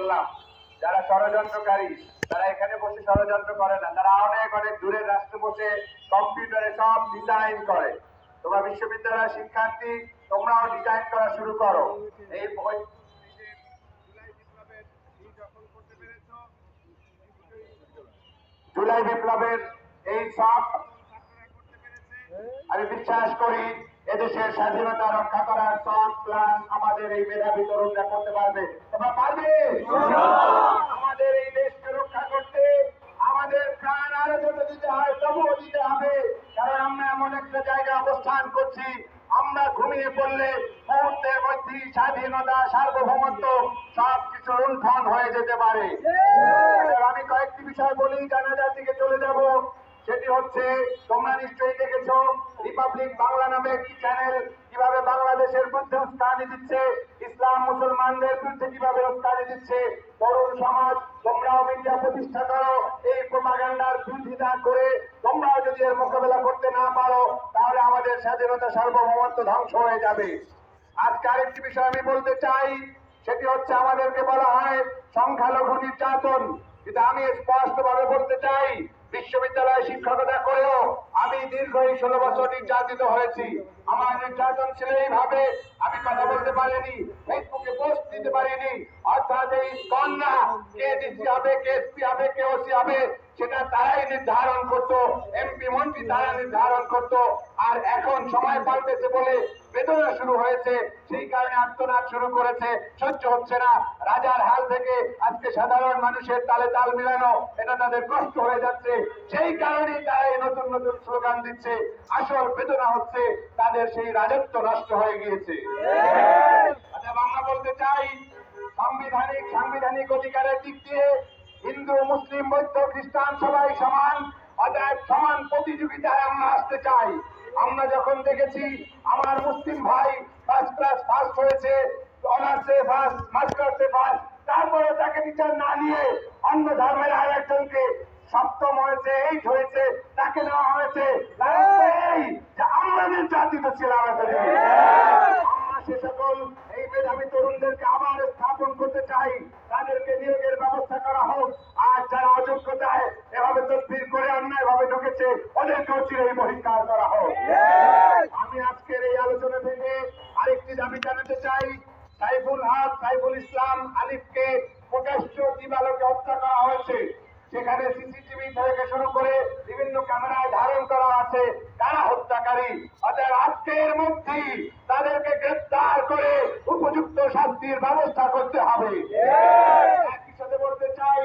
বললাম, যারা ষড়যন্ত্রকারী তারা এখানে বসে ষড়যন্ত্র করে না, তারা অনেক অনেক দূরের রাষ্ট্রে বসে কম্পিউটারে সব ডিজাইন করে। তোমরা বিশ্ববিদ্যালয়ের শিক্ষার্থী, তোমরাও ডিজাইন করা শুরু করো। এই জুলাই বিপ্লবের, এই সব আমি বিশ্বাস করি। এদেশের স্বাধীনতা রক্ষা করার সব প্ল্যান আমাদের এই মেধাবী তরুণরা করতে পারবে। তোমরা পারবে? আমাদের এই দেশকে রক্ষা করতে আমাদের প্রাণ আরও যত দিতে হয় তবুও দিতে হবে। কারণ আমরা এমন একটা জায়গায় অবস্থান করছি আমরা ঘুমিয়ে পড়লে মুহূর্তের মধ্যেই স্বাধীনতা সার্বভৌমত্ব সবকিছু লুণ্ঠন হয়ে যেতে পারে। আমি কয়েকটি বিষয় বলি জানাজার দিকে চলে যাব। সেটি হচ্ছে তোমরা নিশ্চয়ই দেখেছ রিপাবলিক বাংলা নামে একটি চ্যানেল কীভাবে বাংলাদেশের বিরুদ্ধে উস্কানি দিচ্ছে, ইসলাম মুসলমানদের বিরুদ্ধে কীভাবে উস্কানি দিচ্ছে, তরুণ সমাজ, তোমরাও মিডিয়া প্রতিষ্ঠা করো, এই প্রোপাগান্ডার বিরোধিতা করে তোমরাও যদি এর মোকাবেলা করতে না পারো, তাহলে আমাদের স্বাধীনতা সার্বভৌমত্ব ধ্বংস হয়ে যাবে। আজকে আরেকটি বিষয় আমি বলতে চাই, সেটি হচ্ছে আমাদেরকে বলা হয় সংখ্যালঘু নির্যাতন। কিন্তু আমি স্পষ্ট ভাবে বলতে চাই, বিশ্ববিদ্যালয়ে শিক্ষকতা করেও আমি দীর্ঘ এই ষোলো বছর নির্যাতিত হয়েছি। আমার নির্যাতন ছিল এইভাবে, আমি কথা বলতে পারিনি। ফেসবুকে পোস্ট দিতে পারিনি অর্থাৎ এই কন্যা কে ডিসি হবে কে এসপি হবে কে ওসি হবে সেটা তারাই নির্ধারণ করত। এমপি মন্ত্রী তারা নির্ধারণ করত। আর এখন সময় পাল্টেছে বলে বেদনা শুরু হয়েছে। সেই কারণে আত্মনাদ শুরু করেছে। সহ্য হচ্ছে না। রাজার হাল থেকে আজকে সাধারণ মানুষের তালে তাল মিলানো এটা তাদের কষ্ট হয়ে যাচ্ছে। সেই কারণেই তারা এই নতুন নতুন স্লোগান দিচ্ছে। আসল বেদনা হচ্ছে তাদের সেই রাজত্ব নষ্ট হয়ে গিয়েছে। অতএব আমরা বলতে চাই সাংবিধানিক সাংবিধানিক অধিকারের দিক দিয়ে হিন্দু মুসলিম বৌদ্ধ খ্রিস্টান সবাই সমান অতএব সমান প্রতিযোগিতায় আমরা আসতে চাই। আমরা যখন দেখেছি আমার মুসলিম ভাই ফার্স্ট ক্লাস ফার্স্ট হয়েছে অনার্সে ফার্স্ট মাস্টার্সে ফার্স্ট তারপরে তাকে টিচার না নিয়ে অন্য ধর্মের আর একজনকে সপ্তম হয়েছে এইট হয়েছে তাকে নেওয়া হয়েছে। এই যে আমরা নির্যাতিত ছিলাম আমরা সে সকল এই মেধাবী তরুণদেরকে আবার স্থাপন করতে চাই, তাদেরকে নিয়োগের ব্যবস্থা করা হোক। আর যারা অযোগ্যতায় এভাবে তদবির করে অন্যায় ভাবে ঢুকেছে ওদেরকে চিরেই বহিষ্কার করা হোক। আমি আজকের এই আলোচনা থেকে আরেকটি দাবি জানাতে চাই, সাইফুল হক, সাইফুল ইসলাম আলিফকে প্রকাশ্য দিবালোকে হত্যা করা হয়েছে। সেখানে সিসিটিভি থেকে শুরু করে বিভিন্ন ক্যামেরায় ধারণ করা আছে তারা হত্যাকারী? অতএব আজকের মধ্যেই শাস্তির ব্যবস্থা করতে হবে। একই সাথে বলতে চাই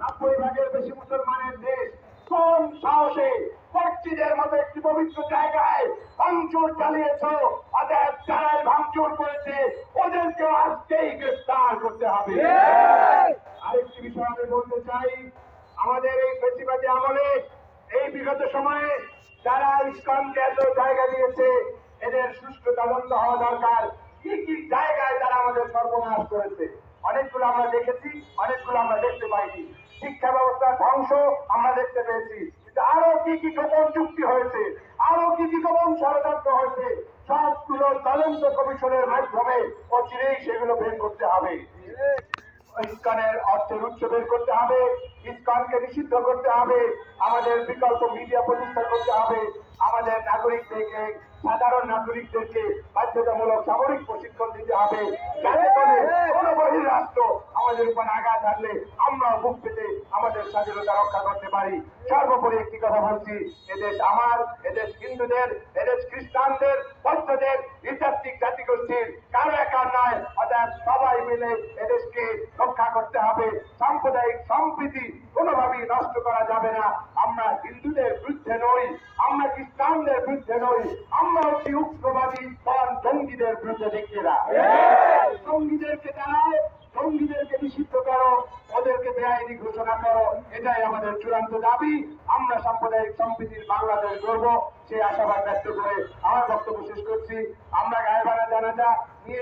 নব্বই ভাগের বেশি মুসলমানের দেশ কোন সাহসে মসজিদের মতো একটি পবিত্র জায়গায় ভাঙচুর চালিয়েছ? অতএব যারাই ভাঙচুর করেছে ওদেরকে আজকেই গ্রেফতার করতে হবে। আরেকটি বিষয় আমি বলতে চাই আমাদের এই বেশিবাদী আমলে এই বিগত সময়ে যারা ইস্কনকে এত জায়গা দিয়েছে এদের সুষ্ঠু তদন্ত হওয়া দরকার। কি কি জায়গায় তারা আমাদের সর্বনাশ করেছে? অনেকগুলো আমরা দেখেছি, অনেকগুলো আমরা দেখতে পাইনি। শিক্ষা ব্যবস্থার ধ্বংস আমরা দেখতে পেয়েছি। আরও কি কি গোপন চুক্তি হয়েছে? আরও কি কি গোপন ষড়যন্ত্র হয়েছে? সবগুলো তদন্ত কমিশনের মাধ্যমে অচিরেই সেগুলো বের করতে হবে। ইস্কনের অর্থের উৎস বের করতে হবে, ইস্কনকে নিষিদ্ধ করতে হবে, আমাদের বিকল্প মিডিয়া প্রতিষ্ঠা করতে হবে, আমাদের নাগরিকদেরকে, সাধারণ নাগরিকদেরকে বাধ্যতামূলক সামরিক প্রশিক্ষণ দিতে হবে। যাতে করে আমাদের উপর আঘাত হারলে আমরাও বুক পেতে আমাদের স্বাধীনতা রক্ষা করতে পারি। সর্বোপরি একটি কথা বলছি এদেশ আমার এদেশ হিন্দুদের এদেশ খ্রিস্টানদের বৌদ্ধদের নৃতাত্ত্বিক জাতিগোষ্ঠীর কারও একার নয় অর্থাৎ সবাই মিলে এদেশকে রক্ষা করতে হবে। সাম্প্রদায়িক সম্প্রীতি কোনোভাবেই নষ্ট করা যাবে না। আমরা হিন্দুদের বিরুদ্ধে নই আমরা খ্রিস্টানদের বিরুদ্ধে নই আমরা হচ্ছি উগ্রবাদী দল জঙ্গিদের বিরুদ্ধে দেখিয়েরা জঙ্গিদেরকে জানায় জঙ্গিদেরকে নিষিদ্ধ করো, ওদেরকে বেআইনি ঘোষণা করো, এটাই আমাদের চূড়ান্ত দাবি। আমরা সাম্প্রদায়িক সম্প্রীতির বাংলাদেশ গর্ব সেই আশাবাদ ব্যক্ত করে আমার বক্তব্য শেষ করছি। আমরা গায়েবানা জানাজা